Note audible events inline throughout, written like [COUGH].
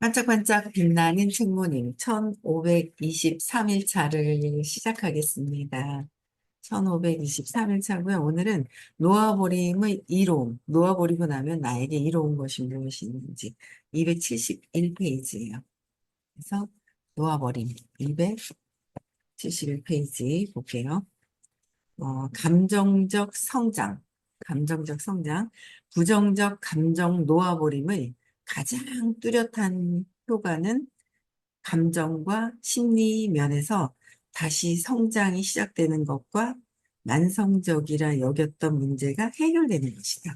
반짝반짝 빛나는 책모님 1523일차를 시작하겠습니다. 1523일차고요. 오늘은 놓아버림의 이로움, 놓아버리고 나면 나에게 이로운 것이 무엇이 있는지 271페이지예요. 그래서 놓아버림 271페이지 볼게요. 어, 감정적 성장, 감정적 성장, 부정적 감정 놓아버림의 가장 뚜렷한 효과는 감정과 심리 면에서 다시 성장이 시작되는 것과 만성적이라 여겼던 문제가 해결되는 것이다.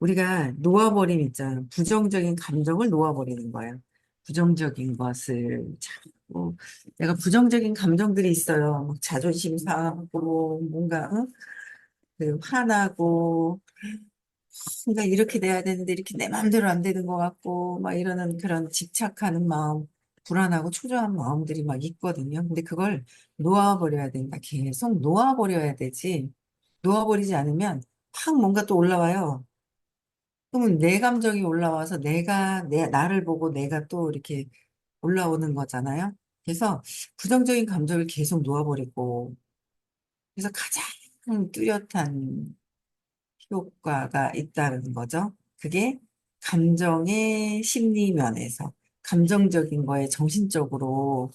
우리가 놓아버림 있잖아요. 부정적인 감정을 놓아버리는 거예요. 부정적인 것을 자꾸 내가 부정적인 감정들이 있어요. 막 자존심 상하고 뭔가 응? 그 화나고 뭔가 이렇게 돼야 되는데 이렇게 내 마음대로 안 되는 것 같고 막 이러는 그런 집착하는 마음, 불안하고 초조한 마음들이 막 있거든요. 근데 그걸 놓아버려야 된다. 계속 놓아버려야 되지. 놓아버리지 않으면 확 뭔가 또 올라와요. 그러면 내 감정이 올라와서 내가 내 나를 보고 내가 또 이렇게 올라오는 거잖아요. 그래서 부정적인 감정을 계속 놓아버리고 그래서 가장 뚜렷한 효과가 있다는 거죠. 그게 감정의 심리 면에서 감정적인 거에 정신적으로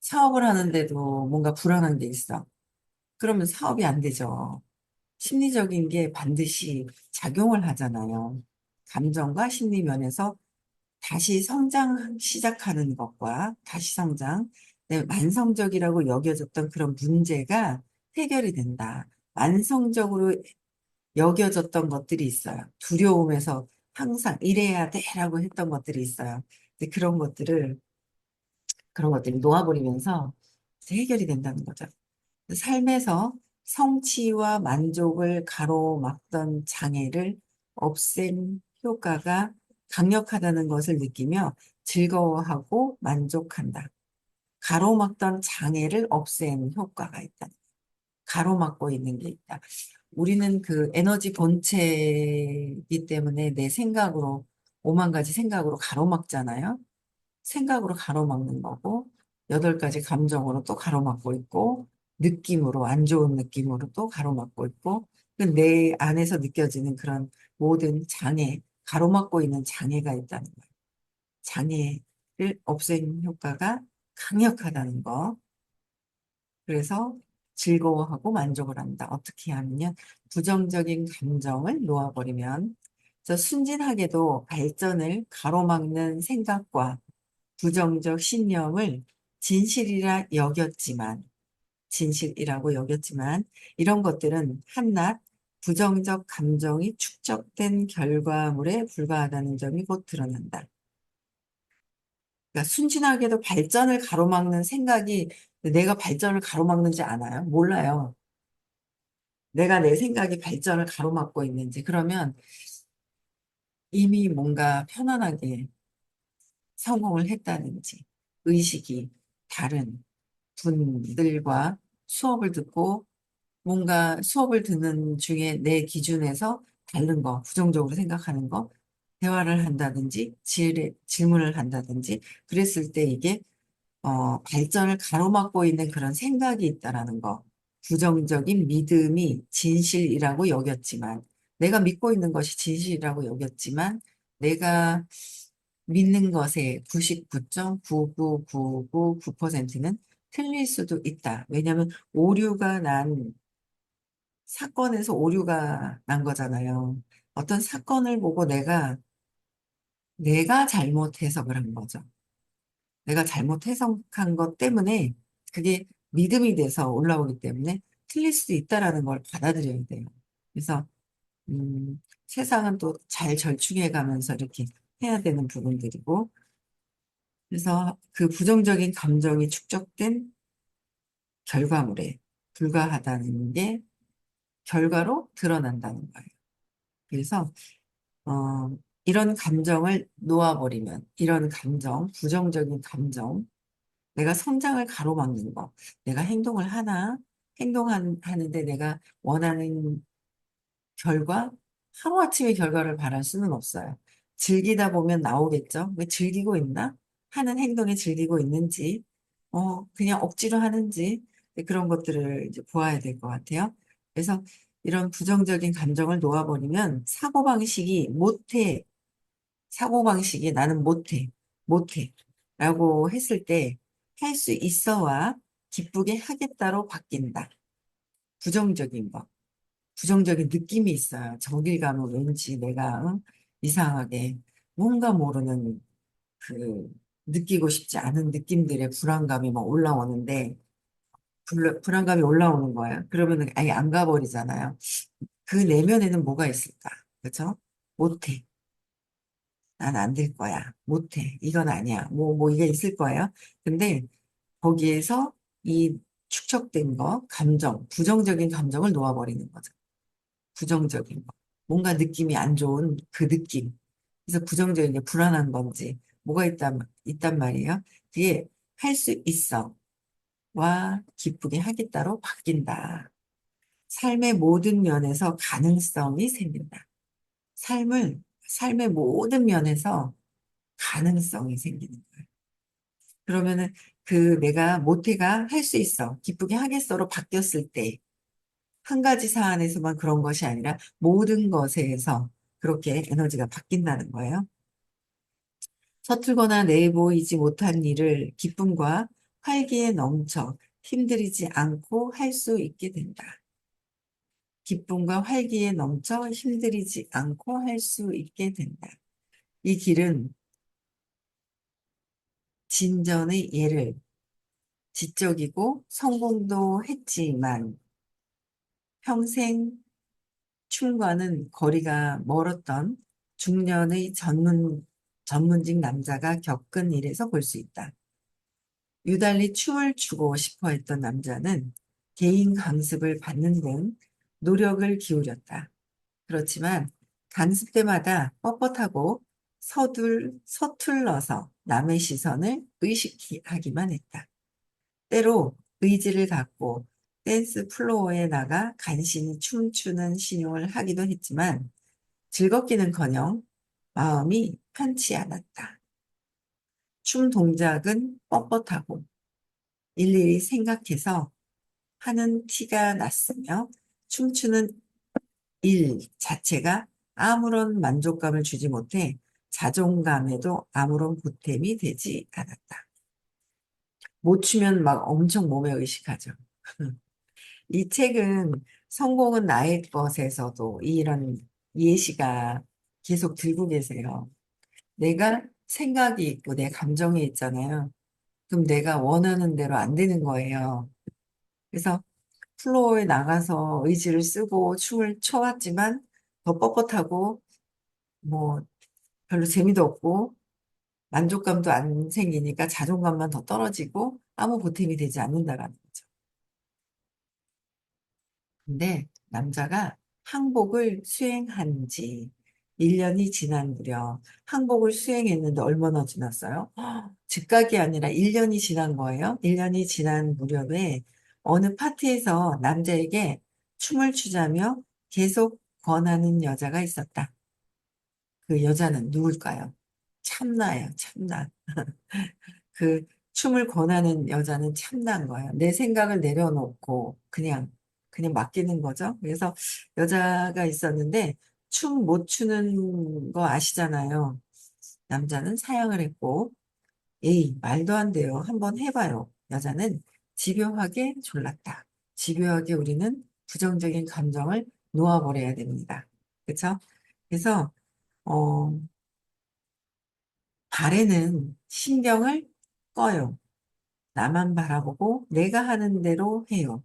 사업을 하는데도 뭔가 불안한 게 있어. 그러면 사업이 안 되죠. 심리적인 게 반드시 작용을 하잖아요. 감정과 심리 면에서 다시 성장 시작하는 것과 다시 성장, 네, 만성적이라고 여겨졌던 그런 문제가 해결이 된다. 만성적으로 여겨졌던 것들이 있어요. 두려움에서 항상 이래야 돼라고 했던 것들이 있어요. 근데 그런 것들을, 그런 것들이 놓아버리면서 해결이 된다는 거죠. 삶에서 성취와 만족을 가로막던 장애를 없앤 효과가 강력하다는 것을 느끼며 즐거워하고 만족한다. 가로막던 장애를 없앤 효과가 있다. 가로막고 있는 게 있다. 우리는 그 에너지 본체이기 때문에 내 생각으로, 오만 가지 생각으로 가로막잖아요. 생각으로 가로막는 거고, 여덟 가지 감정으로 또 가로막고 있고, 느낌으로, 안 좋은 느낌으로 또 가로막고 있고, 그내 안에서 느껴지는 그런 모든 장애, 가로막고 있는 장애가 있다는 거예요. 장애를 없애는 효과가 강력하다는 거. 그래서 즐거워하고 만족을 한다. 어떻게 하면요? 부정적인 감정을 놓아버리면 저 순진하게도 발전을 가로막는 생각과 부정적 신념을 진실이라 여겼지만 진실이라고 여겼지만 이런 것들은 한낱 부정적 감정이 축적된 결과물에 불과하다는 점이 곧 드러난다. 그러니까 순진하게도 발전을 가로막는 생각이 내가 발전을 가로막는지 아나요? 몰라요. 내가 내 생각이 발전을 가로막고 있는지. 그러면 이미 뭔가 편안하게 성공을 했다는지 의식이 다른 분들과 수업을 듣고 뭔가 수업을 듣는 중에 내 기준에서 다른 거, 부정적으로 생각하는 거, 대화를 한다든지 질, 질문을 한다든지 그랬을 때 이게 어, 발전을 가로막고 있는 그런 생각이 있다라는 거. 부정적인 믿음이 진실이라고 여겼지만, 내가 믿고 있는 것이 진실이라고 여겼지만, 내가 믿는 것의 99.99999%는 틀릴 수도 있다. 왜냐하면 오류가 난, 사건에서 오류가 난 거잖아요. 어떤 사건을 보고 내가, 내가 잘못해서 그런 거죠. 내가 잘못 해석한 것 때문에 그게 믿음이 돼서 올라오기 때문에 틀릴 수도 있다라는 걸 받아들여야 돼요. 그래서 음, 세상은 또 잘 절충해 가면서 이렇게 해야 되는 부분들이고 그래서 그 부정적인 감정이 축적된 결과물에 불과하다는 게 결과로 드러난다는 거예요. 그래서 어, 이런 감정을 놓아버리면, 이런 감정, 부정적인 감정, 내가 성장을 가로막는 거, 내가 행동을 하나, 행동하는데 내가 원하는 결과, 하루아침에 결과를 바랄 수는 없어요. 즐기다 보면 나오겠죠. 왜 즐기고 있나? 하는 행동에 즐기고 있는지, 어, 그냥 억지로 하는지, 네, 그런 것들을 이제 보아야 될 것 같아요. 그래서 이런 부정적인 감정을 놓아버리면 사고방식이 못해, 사고방식이 나는 못해, 못해, 라고 했을 때 할 수 있어와 기쁘게 하겠다로 바뀐다. 부정적인 거. 부정적인 느낌이 있어요. 가면 왠지 내가 응? 이상하게 뭔가 모르는 그 느끼고 싶지 않은 느낌들의 불안감이 막 올라오는데 불, 불안감이 올라오는 거예요. 그러면 아예 안 가버리잖아요. 그 내면에는 뭐가 있을까? 그죠? 못해. 난 안 될 거야. 못해. 이건 아니야. 뭐, 뭐, 이게 있을 거예요. 근데 거기에서 이 축적된 거, 감정, 부정적인 감정을 놓아버리는 거죠. 부정적인 거. 뭔가 느낌이 안 좋은 그 느낌. 그래서 부정적인 게 불안한 건지, 뭐가 있단, 있단 말이에요. 그게 할 수 있어. 와, 기쁘게 하겠다로 바뀐다. 삶의 모든 면에서 가능성이 생긴다. 삶을, 삶의 모든 면에서 가능성이 생기는 거예요. 그러면은 그 내가 모태가 할 수 있어. 기쁘게 하겠어로 바뀌었을 때, 한 가지 사안에서만 그런 것이 아니라 모든 것에서 그렇게 에너지가 바뀐다는 거예요. 서툴거나 내보이지 못한 일을 기쁨과 활기에 넘쳐 힘들이지 않고 할 수 있게 된다. 기쁨과 활기에 넘쳐 힘들이지 않고 할 수 있게 된다. 이 길은 진전의 예를 지적이고 성공도 했지만 평생 춤과는 거리가 멀었던 중년의 전문, 전문직 남자가 겪은 일에서 볼 수 있다. 유달리 춤을 추고 싶어 했던 남자는 개인 강습을 받는 등 노력을 기울였다. 그렇지만 강습 때마다 뻣뻣하고 서둘, 서툴러서 남의 시선을 의식하기만 했다. 때로 의지를 갖고 댄스 플로어에 나가 간신히 춤추는 신용을 하기도 했지만 즐겁기는커녕 마음이 편치 않았다. 춤 동작은 뻣뻣하고 일일이 생각해서 하는 티가 났으며 춤추는 일 자체가 아무런 만족감을 주지 못해 자존감에도 아무런 보탬이 되지 않았다. 못 추면 막 엄청 몸에 의식하죠. [LAUGHS] 이 책은 성공은 나의 것에서도 이런 예시가 계속 들고 계세요. 내가 생각이 있고 내 감정이 있잖아요. 그럼 내가 원하는 대로 안 되는 거예요. 그래서 플로어에 나가서 의지를 쓰고 춤을 춰왔지만 더 뻣뻣하고 뭐 별로 재미도 없고 만족감도 안 생기니까 자존감만 더 떨어지고 아무 보탬이 되지 않는다라는 거죠. 근데 남자가 항복을 수행한 지 1년이 지난 무렵 항복을 수행했는데 얼마나 지났어요? [GASPS] 즉각이 아니라 1년이 지난 거예요. 1년이 지난 무렵에 어느 파티에서 남자에게 춤을 추자며 계속 권하는 여자가 있었다. 그 여자는 누굴까요? 참나예요, 참나. [LAUGHS] 그 춤을 권하는 여자는 참나인 거예요. 내 생각을 내려놓고 그냥 그냥 맡기는 거죠. 그래서 여자가 있었는데 춤 못 추는 거 아시잖아요. 남자는 사양을 했고, 에이, 말도 안 돼요. 한번 해봐요. 여자는 집요하게 졸랐다. 집요하게 우리는 부정적인 감정을 놓아버려야 됩니다. 그렇죠? 그래서 어, 발에는 신경을 꺼요. 나만 바라보고 내가 하는 대로 해요.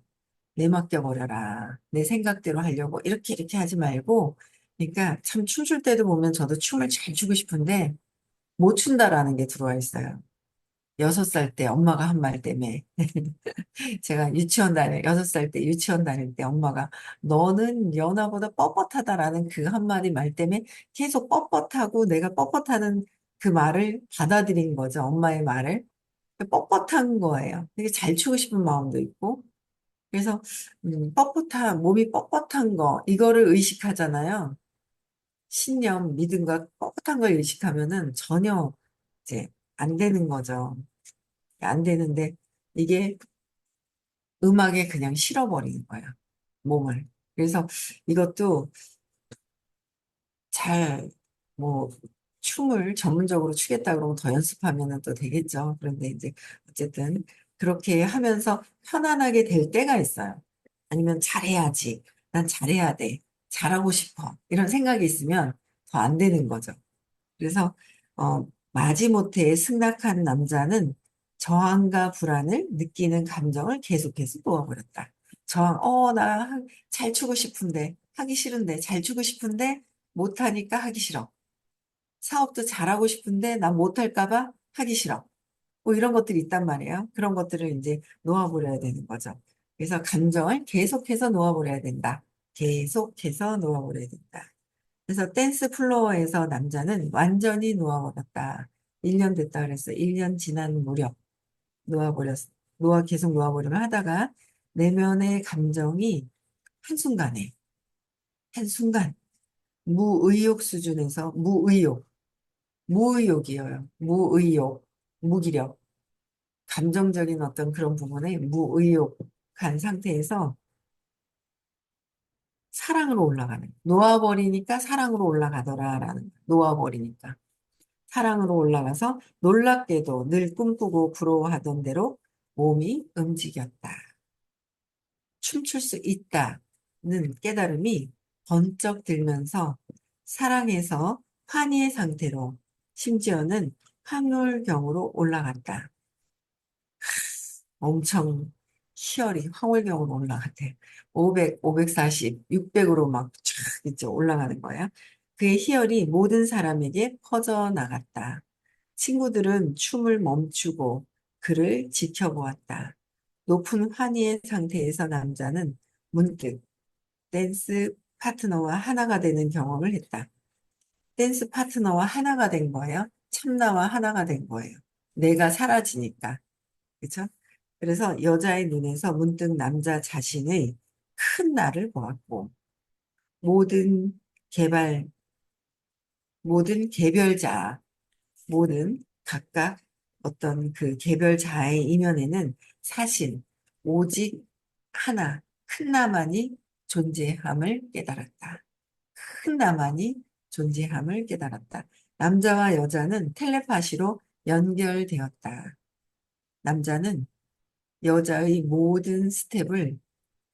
내 맡겨버려라. 내 생각대로 하려고 이렇게 이렇게 하지 말고 그러니까 참 춤출 때도 보면 저도 춤을 잘 추고 싶은데 못 춘다라는 게 들어와 있어요. 여섯 살 때 엄마가 한 말 때문에 [LAUGHS] 제가 유치원 다닐 여섯 살 때 유치원 다닐 때 엄마가 너는 연하보다 뻣뻣하다라는 그 한마디 말 때문에 계속 뻣뻣하고 내가 뻣뻣하는 그 말을 받아들인 거죠. 엄마의 말을 뻣뻣한 거예요. 되게 잘 추고 싶은 마음도 있고 그래서 음, 뻣뻣한 몸이 뻣뻣한 거 이거를 의식하잖아요. 신념, 믿음과 뻣뻣한 걸 의식하면은 전혀 이제 안 되는 거죠. 안 되는데 이게 음악에 그냥 실어버리는 거야. 몸을. 그래서 이것도 잘, 뭐, 춤을 전문적으로 추겠다 그러면 더 연습하면 또 되겠죠. 그런데 이제, 어쨌든, 그렇게 하면서 편안하게 될 때가 있어요. 아니면 잘해야지. 난 잘해야 돼. 잘하고 싶어. 이런 생각이 있으면 더 안 되는 거죠. 그래서, 어, 마지못해 승낙한 남자는 저항과 불안을 느끼는 감정을 계속해서 놓아버렸다. 저항, 어, 나 잘 추고 싶은데, 하기 싫은데, 잘 추고 싶은데, 못하니까 하기 싫어. 사업도 잘하고 싶은데 난 못할까 봐 하기 싫어. 뭐 이런 것들이 있단 말이에요. 그런 것들을 이제 놓아버려야 되는 거죠. 그래서 감정을 계속해서 놓아버려야 된다. 계속해서 놓아버려야 된다. 그래서 댄스 플로어에서 남자는 완전히 놓아버렸다. 1년 됐다 그랬어. 1년 지난 무렵 놓아버렸, 놓아, 계속 놓아버리면 하다가 내면의 감정이 한순간에, 한순간 무의욕 수준에서 무의욕, 무의욕이에요. 무의욕, 무기력, 감정적인 어떤 그런 부분에 무의욕한 상태에서 사랑으로 올라가는, 놓아버리니까 사랑으로 올라가더라라는. 놓아버리니까. 사랑으로 올라가서 놀랍게도 늘 꿈꾸고 부러워하던 대로 몸이 움직였다. 춤출 수 있다는 깨달음이 번쩍 들면서 사랑에서 환희의 상태로 심지어는 황홀경으로 올라갔다. 엄청 희열이 황홀경으로 올라갔대. 500, 540, 600으로 막 쫙 이제 올라가는 거야. 그의 희열이 모든 사람에게 퍼져나갔다. 친구들은 춤을 멈추고 그를 지켜보았다. 높은 환희의 상태에서 남자는 문득 댄스 파트너와 하나가 되는 경험을 했다. 댄스 파트너와 하나가 된 거예요. 참나와 하나가 된 거예요. 내가 사라지니까. 그렇죠? 그래서 여자의 눈에서 문득 남자 자신의 큰 나를 보았고 모든 개발 모든 개별자 모든 각각 어떤 그 개별자의 이면에는 사실 오직 하나 큰 나만이 존재함을 깨달았다. 큰 나만이 존재함을 깨달았다. 남자와 여자는 텔레파시로 연결되었다. 남자는 여자의 모든 스텝을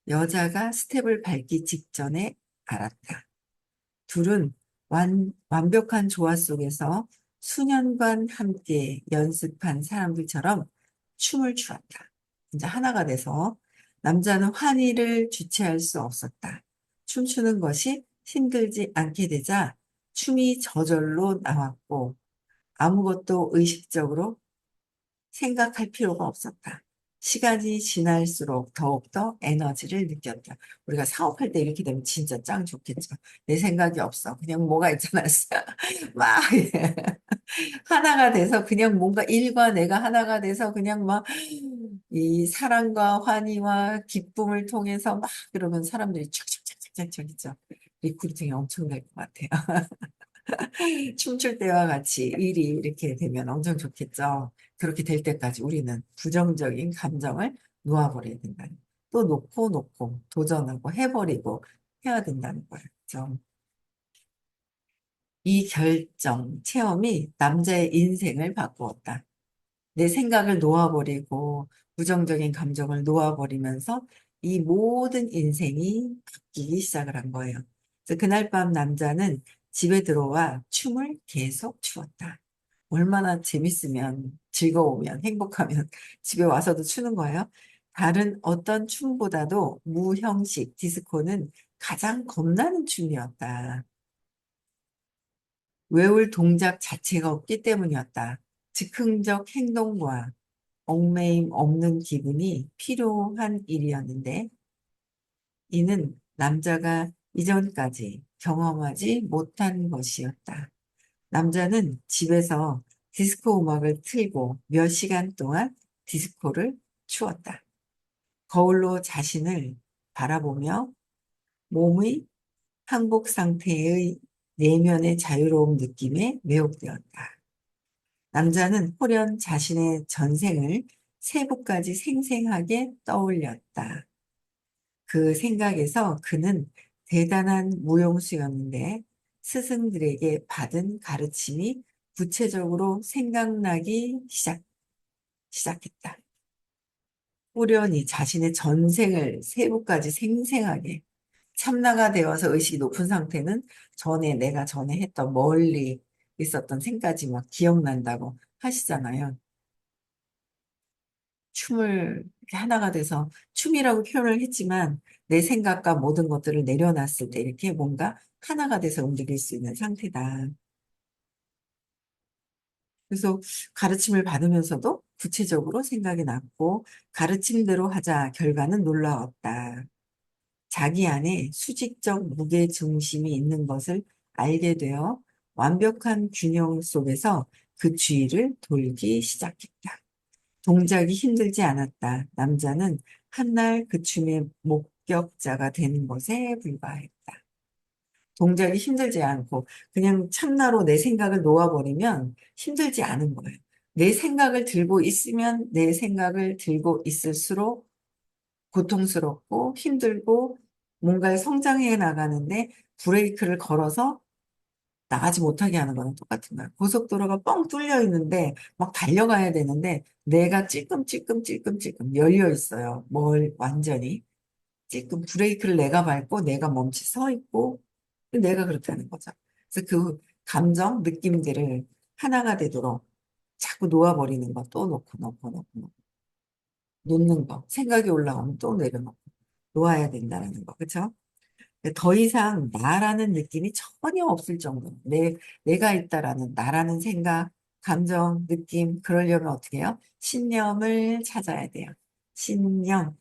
여자가 스텝을 밟기 직전에 알았다. 둘은 완, 완벽한 조화 속에서 수년간 함께 연습한 사람들처럼 춤을 추었다. 이제 하나가 돼서 남자는 환희를 주체할 수 없었다. 춤추는 것이 힘들지 않게 되자 춤이 저절로 나왔고 아무것도 의식적으로 생각할 필요가 없었다. 시간이 지날수록 더욱더 에너지를 느꼈다. 우리가 사업할 때 이렇게 되면 진짜 짱 좋겠죠. 내 생각이 없어. 그냥 뭐가 있잖아. [LAUGHS] 막 하나가 돼서 그냥 뭔가 일과 내가 하나가 돼서 그냥 막 이 사랑과 환희와 기쁨을 통해서 막 그러면 사람들이 촥촥촥촥촥 있죠. 리크루팅이 엄청 될것 같아요. [LAUGHS] [LAUGHS] 춤출 때와 같이 일이 이렇게 되면 엄청 좋겠죠. 그렇게 될 때까지 우리는 부정적인 감정을 놓아버려야 된다는. 또 놓고 놓고 도전하고 해버리고 해야 된다는 거예요. 그렇죠? 이 결정, 체험이 남자의 인생을 바꾸었다. 내 생각을 놓아버리고 부정적인 감정을 놓아버리면서 이 모든 인생이 바뀌기 시작을 한 거예요. 그래서 그날 밤 남자는 집에 들어와 춤을 계속 추었다. 얼마나 재밌으면, 즐거우면, 행복하면 [LAUGHS] 집에 와서도 추는 거예요. 다른 어떤 춤보다도 무형식 디스코는 가장 겁나는 춤이었다. 외울 동작 자체가 없기 때문이었다. 즉흥적 행동과 얽매임 없는 기분이 필요한 일이었는데, 이는 남자가 이전까지 경험하지 못한 것이었다. 남자는 집에서 디스코 음악을 틀고 몇 시간 동안 디스코를 추었다. 거울로 자신을 바라보며 몸의 항복 상태의 내면의 자유로움 느낌에 매혹되었다. 남자는 홀연 자신의 전생을 세부까지 생생하게 떠올렸다. 그 생각에서 그는 대단한 무용수였는데 스승들에게 받은 가르침이 구체적으로 생각나기 시작, 시작했다. 후련히 자신의 전생을 세부까지 생생하게 참나가 되어서 의식이 높은 상태는 전에 내가 전에 했던 멀리 있었던 생까지 막 기억난다고 하시잖아요. 춤을 하나가 돼서 춤이라고 표현을 했지만 내 생각과 모든 것들을 내려놨을 때 이렇게 뭔가 하나가 돼서 움직일 수 있는 상태다. 그래서 가르침을 받으면서도 구체적으로 생각이 났고 가르침대로 하자 결과는 놀라웠다. 자기 안에 수직적 무게 중심이 있는 것을 알게 되어 완벽한 균형 속에서 그 주위를 돌기 시작했다. 동작이 힘들지 않았다. 남자는 한날 그 춤의 목 격자가 되는 것에 불과했다. 동작이 힘들지 않고 그냥 참나로 내 생각을 놓아버리면 힘들지 않은 거예요. 내 생각을 들고 있으면 내 생각을 들고 있을수록 고통스럽고 힘들고 뭔가를 성장해 나가는데 브레이크를 걸어서 나가지 못하게 하는 거는 똑같은 거야. 고속도로가 뻥 뚫려 있는데 막 달려가야 되는데 내가 찔끔찔끔찔끔찔끔 열려 있어요. 뭘 완전히. 찔끔 브레이크를 내가 밟고 내가 멈춰 서 있고 내가 그렇다는 거죠. 그래서 그 감정, 느낌들을 하나가 되도록 자꾸 놓아버리는 거 또 놓고 놓고 놓고 놓고 놓는 거 생각이 올라오면 또 내려놓고 놓아야 된다는 거 그렇죠? 더 이상 나라는 느낌이 전혀 없을 정도로 내, 내가 있다라는 나라는 생각, 감정, 느낌 그러려면 어떻게 해요? 신념을 찾아야 돼요. 신념,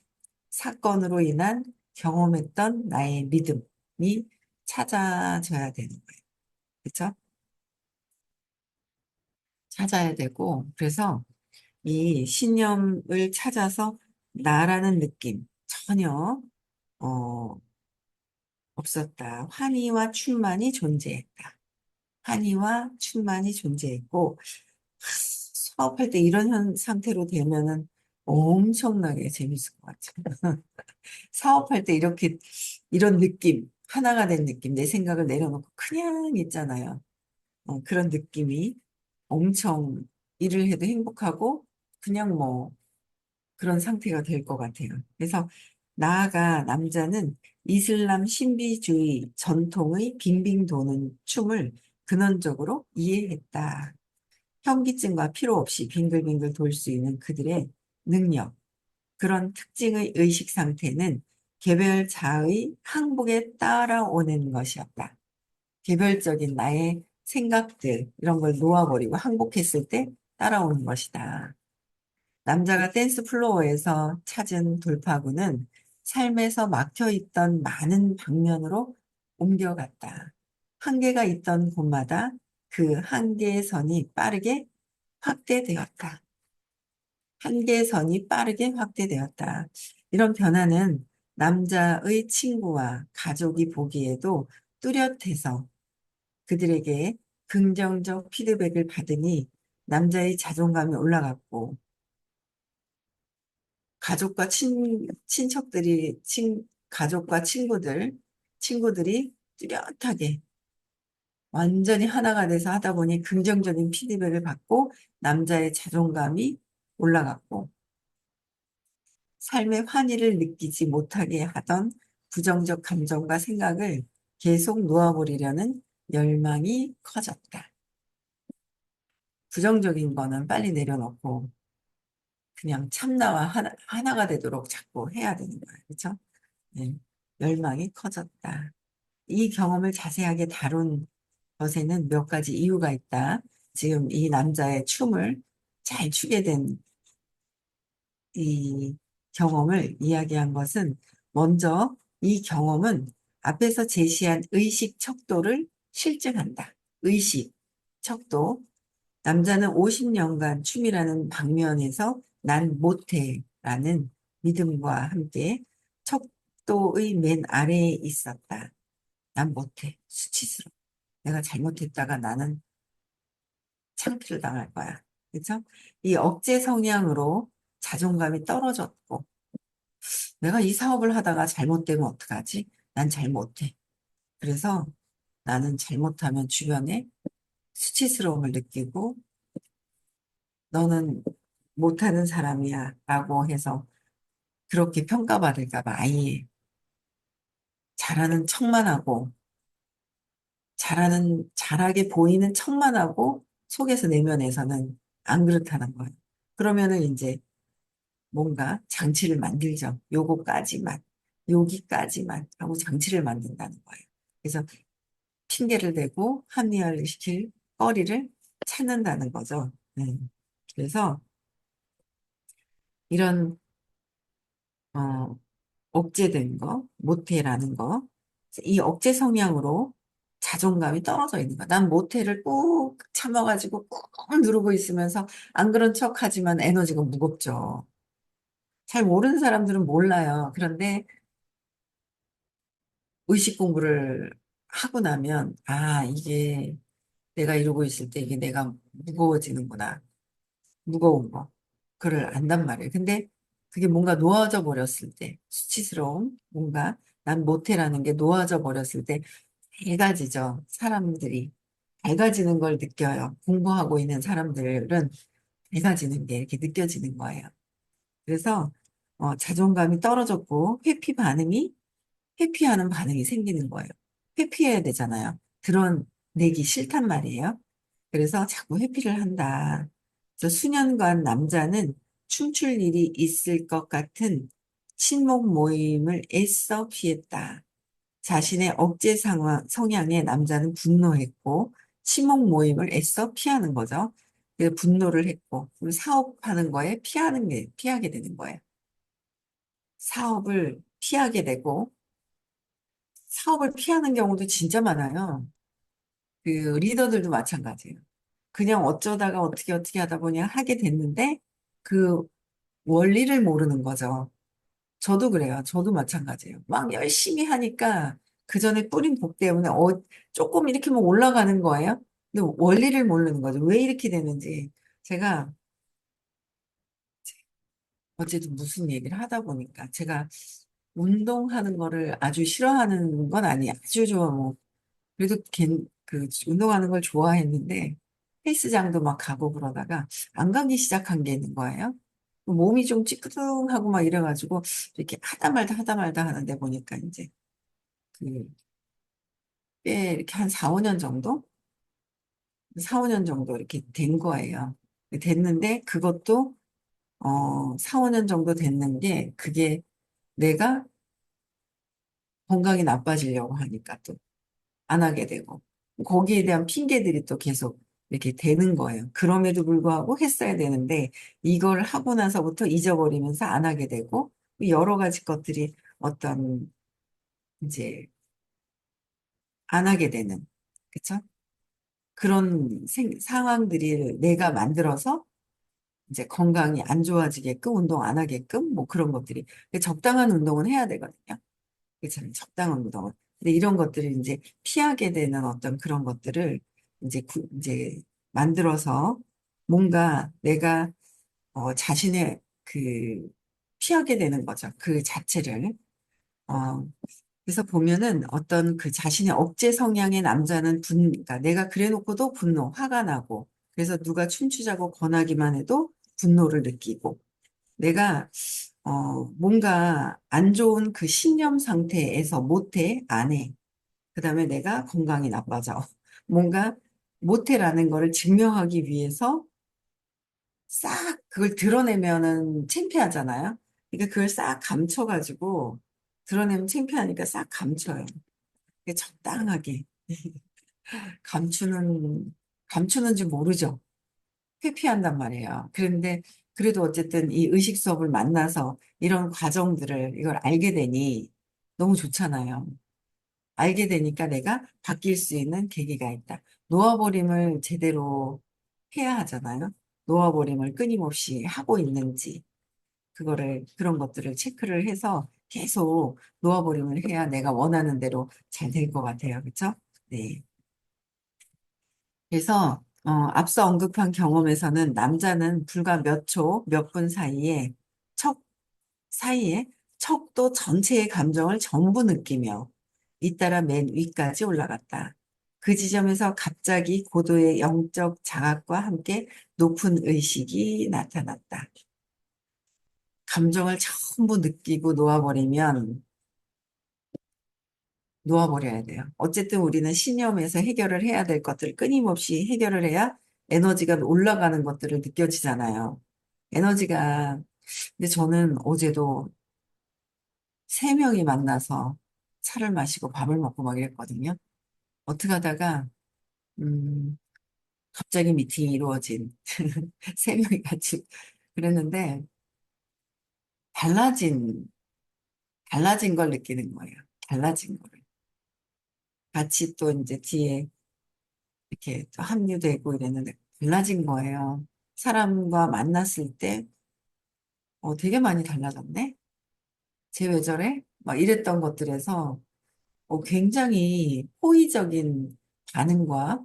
사건으로 인한 경험했던 나의 믿음이 찾아져야 되는 거예요. 그렇죠? 찾아야 되고 그래서 이 신념을 찾아서 나라는 느낌 전혀 어, 없었다. 환희와 충만이 존재했다. 환희와 충만이 존재했고 사업할 때 이런 현, 상태로 되면은 엄청나게 재밌을 것 같아요. [LAUGHS] 사업할 때 이렇게 이런 느낌 하나가 된 느낌 내 생각을 내려놓고 그냥 있잖아요. 어, 그런 느낌이 엄청 일을 해도 행복하고 그냥 뭐 그런 상태가 될 것 같아요. 그래서 나아가 남자는 이슬람 신비주의 전통의 빙빙 도는 춤을 근원적으로 이해했다. 현기증과 필요 없이 빙글빙글 돌 수 있는 그들의 능력, 그런 특징의 의식 상태는 개별 자의 항복에 따라오는 것이었다. 개별적인 나의 생각들, 이런 걸 놓아버리고 항복했을 때 따라오는 것이다. 남자가 댄스 플로어에서 찾은 돌파구는 삶에서 막혀있던 많은 방면으로 옮겨갔다. 한계가 있던 곳마다 그 한계의 선이 빠르게 확대되었다. 한계의 선이 빠르게 확대되었다. 이런 변화는 남자의 친구와 가족이 보기에도 뚜렷해서 그들에게 긍정적 피드백을 받으니 남자의 자존감이 올라갔고 가족과 친, 친척들이, 친, 가족과 친구들, 친구들이 뚜렷하게 완전히 하나가 돼서 하다 보니 긍정적인 피드백을 받고 남자의 자존감이 올라갔고 삶의 환희를 느끼지 못하게 하던 부정적 감정과 생각을 계속 놓아버리려는 열망이 커졌다. 부정적인 거는 빨리 내려놓고 그냥 참나와 하나, 하나가 되도록 자꾸 해야 되는 거예요. 그렇죠? 네. 열망이 커졌다. 이 경험을 자세하게 다룬 것에는 몇 가지 이유가 있다. 지금 이 남자의 춤을 잘 추게 된 이 경험을 이야기한 것은 먼저 이 경험은 앞에서 제시한 의식 척도를 실증한다. 의식, 척도. 남자는 50년간 춤이라는 방면에서 난 못해라는 믿음과 함께 척도의 맨 아래에 있었다. 난 못해. 수치스러워. 내가 잘못했다가 나는 창피를 당할 거야. 그렇죠? 이 억제 성향으로 자존감이 떨어졌고 내가 이 사업을 하다가 잘못되면 어떡하지? 난 잘 못해. 그래서 나는 잘못하면 주변에 수치스러움을 느끼고 너는 못하는 사람이야 라고 해서 그렇게 평가받을까 봐 아예 잘하는 척만 하고 잘하는 잘하게 보이는 척만 하고 속에서 내면에서는 안 그렇다는 거예요. 그러면은 이제 뭔가 장치를 만들죠. 요거까지만, 여기까지만 하고 장치를 만든다는 거예요. 그래서 핑계를 대고 합리화를 시킬 거리를 찾는다는 거죠. 네. 그래서 이런 어, 억제된 거, 모태라는 거, 이 억제 성향으로 자존감이 떨어져 있는 거야. 난 모태를 꾹 참아가지고 꾹 누르고 있으면서 안 그런 척 하지만 에너지가 무겁죠. 잘 모르는 사람들은 몰라요. 그런데 의식 공부를 하고 나면, 아, 이게 내가 이러고 있을 때 이게 내가 무거워지는구나. 무거운 거. 그걸 안단 말이에요. 근데 그게 뭔가 놓아져 버렸을 때, 수치스러움, 뭔가 난 못해라는 게 놓아져 버렸을 때 밝아지죠. 사람들이. 밝아지는 걸 느껴요. 공부하고 있는 사람들은 밝아지는 게 이렇게 느껴지는 거예요. 그래서 어, 자존감이 떨어졌고 회피 반응이 회피하는 반응이 생기는 거예요. 회피해야 되잖아요. 드러내기 싫단 말이에요. 그래서 자꾸 회피를 한다. 그래서 수년간 남자는 춤출 일이 있을 것 같은 친목 모임을 애써 피했다. 자신의 억제 상황, 성향의 남자는 분노했고, 친목 모임을 애써 피하는 거죠. 그래서 분노를 했고, 그리고 사업하는 거에 피하는 게, 피하게 되는 거예요. 사업을 피하게 되고, 사업을 피하는 경우도 진짜 많아요. 그 리더들도 마찬가지예요. 그냥 어쩌다가 어떻게 어떻게 하다 보니 하게 됐는데, 그 원리를 모르는 거죠. 저도 그래요. 저도 마찬가지예요. 막 열심히 하니까 그 전에 뿌린 복 때문에 어, 조금 이렇게 뭐 올라가는 거예요. 근데 원리를 모르는 거죠. 왜 이렇게 되는지. 제가 어제도 무슨 얘기를 하다 보니까 제가 운동하는 거를 아주 싫어하는 건 아니에요. 아주 좋아, 뭐. 그래도 걘, 그, 운동하는 걸 좋아했는데 헬스장도 막 가고 그러다가 안 가기 시작한 게 있는 거예요. 몸이 좀 찌끄둥하고 막 이래가지고 이렇게 하다 말다 하다 말다 하는데 보니까 이제 그, 꽤 이렇게 한 4, 5년 정도? 4, 5년 정도 이렇게 된 거예요. 됐는데 그것도 어, 4, 5년 정도 됐는 게 그게 내가 건강이 나빠지려고 하니까 또 안 하게 되고 거기에 대한 핑계들이 또 계속 이렇게 되는 거예요. 그럼에도 불구하고 했어야 되는데 이걸 하고 나서부터 잊어버리면서 안 하게 되고 여러 가지 것들이 어떤 이제 안 하게 되는 그쵸? 그런 생- 상황들이 내가 만들어서 이제 건강이 안 좋아지게끔 운동 안 하게끔 뭐 그런 것들이 적당한 운동은 해야 되거든요. 그렇잖아요. 적당한 운동은. 근데 이런 것들을 이제 피하게 되는 어떤 그런 것들을 이제 구- 이제 만들어서 뭔가 내가 어, 자신의 그 피하게 되는 거죠. 그 자체를. 어, 그래서 보면은 어떤 그 자신의 억제 성향의 남자는 분, 그러니까 내가 그래 놓고도 분노, 화가 나고, 그래서 누가 춤추자고 권하기만 해도 분노를 느끼고, 내가, 어, 뭔가 안 좋은 그 신념 상태에서 못해, 안 해. 그 다음에 내가 건강이 나빠져. [LAUGHS] 뭔가 못해라는 거를 증명하기 위해서 싹 그걸 드러내면은 창피하잖아요. 그러니까 그걸 싹 감춰가지고 드러내면 창피하니까 싹 감춰요. 적당하게 [LAUGHS] 감추는 감추는지 모르죠. 회피한단 말이에요. 그런데 그래도 어쨌든 이 의식 수업을 만나서 이런 과정들을 이걸 알게 되니 너무 좋잖아요. 알게 되니까 내가 바뀔 수 있는 계기가 있다. 놓아버림을 제대로 해야 하잖아요. 놓아버림을 끊임없이 하고 있는지. 그거를 그런 것들을 체크를 해서 계속 놓아버림을 해야 내가 원하는 대로 잘 될 것 같아요. 그렇죠? 네. 그래서 어, 앞서 언급한 경험에서는 남자는 불과 몇 초, 몇 분 사이에 척 사이에 척도 전체의 감정을 전부 느끼며 잇따라 맨 위까지 올라갔다. 그 지점에서 갑자기 고도의 영적 자각과 함께 높은 의식이 나타났다. 감정을 전부 느끼고 놓아버리면 놓아버려야 돼요. 어쨌든 우리는 신념에서 해결을 해야 될 것들을 끊임없이 해결을 해야 에너지가 올라가는 것들을 느껴지잖아요. 에너지가, 근데 저는 어제도 세 명이 만나서 차를 마시고 밥을 먹고 막 이랬거든요. 어떻게 하다가, 음, 갑자기 미팅이 이루어진 [LAUGHS] 세 명이 같이 그랬는데, 달라진, 달라진 걸 느끼는 거예요. 달라진 거를. 같이 또 이제 뒤에 이렇게 또 합류되고 이랬는데 달라진 거예요. 사람과 만났을 때, 어, 되게 많이 달라졌네? 쟤 왜 저래? 막 이랬던 것들에서 어, 굉장히 호의적인 반응과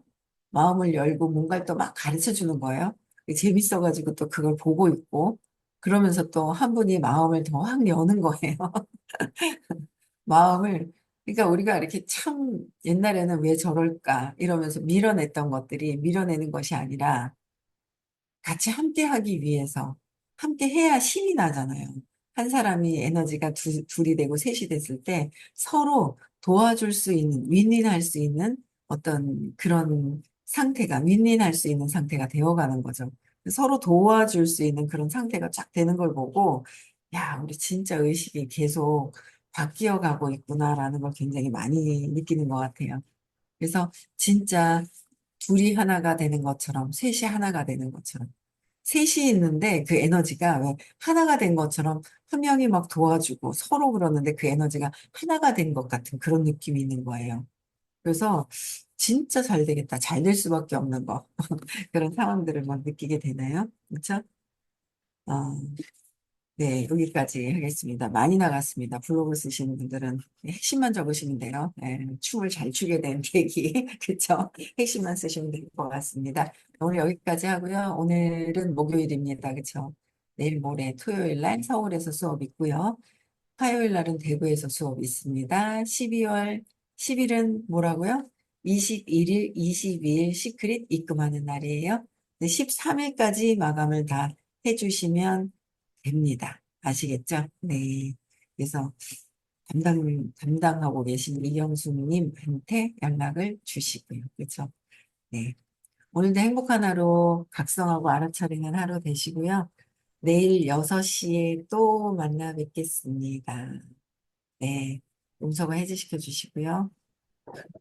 마음을 열고 뭔가를 또 막 가르쳐 주는 거예요. 재밌어가지고 또 그걸 보고 있고, 그러면서 또 한 분이 마음을 더 확 여는 거예요. [LAUGHS] 마음을, 그러니까 우리가 이렇게 참 옛날에는 왜 저럴까 이러면서 밀어냈던 것들이 밀어내는 것이 아니라 같이 함께 하기 위해서 함께 해야 힘이 나잖아요. 한 사람이 에너지가 두, 둘이 되고 셋이 됐을 때 서로 도와줄 수 있는, 윈윈할 수 있는 어떤 그런 상태가, 윈윈할 수 있는 상태가 되어가는 거죠. 서로 도와줄 수 있는 그런 상태가 쫙 되는 걸 보고, 야, 우리 진짜 의식이 계속 바뀌어 가고 있구나라는 걸 굉장히 많이 느끼는 것 같아요. 그래서 진짜 둘이 하나가 되는 것처럼, 셋이 하나가 되는 것처럼. 셋이 있는데 그 에너지가 왜 하나가 된 것처럼 한 명이 막 도와주고 서로 그러는데 그 에너지가 하나가 된 것 같은 그런 느낌이 있는 거예요. 그래서 진짜 잘 되겠다. 잘 될 수밖에 없는 거. [LAUGHS] 그런 상황들을 막 느끼게 되나요? 그렇죠? 어, 네, 여기까지 하겠습니다. 많이 나갔습니다. 블로그 쓰시는 분들은 핵심만 적으시면 돼요. 네, 춤을 잘 추게 된 [LAUGHS] 계기. 그쵸? 핵심만 쓰시면 될 것 같습니다. 오늘 여기까지 하고요. 오늘은 목요일입니다. 그쵸? 내일 모레 토요일 날 서울에서 수업 있고요. 화요일 날은 대구에서 수업 있습니다. 12월 10일은 뭐라고요? 21일, 22일 시크릿 입금하는 날이에요. 13일까지 마감을 다 해주시면 됩니다. 아시겠죠? 네. 그래서 담당, 담당하고 계신 이영수님한테 연락을 주시고요. 그렇죠? 네. 오늘도 행복한 하루, 각성하고 알아차리는 하루 되시고요. 내일 6시에 또 만나 뵙겠습니다. 네. 음성을 해제시켜 주시고요.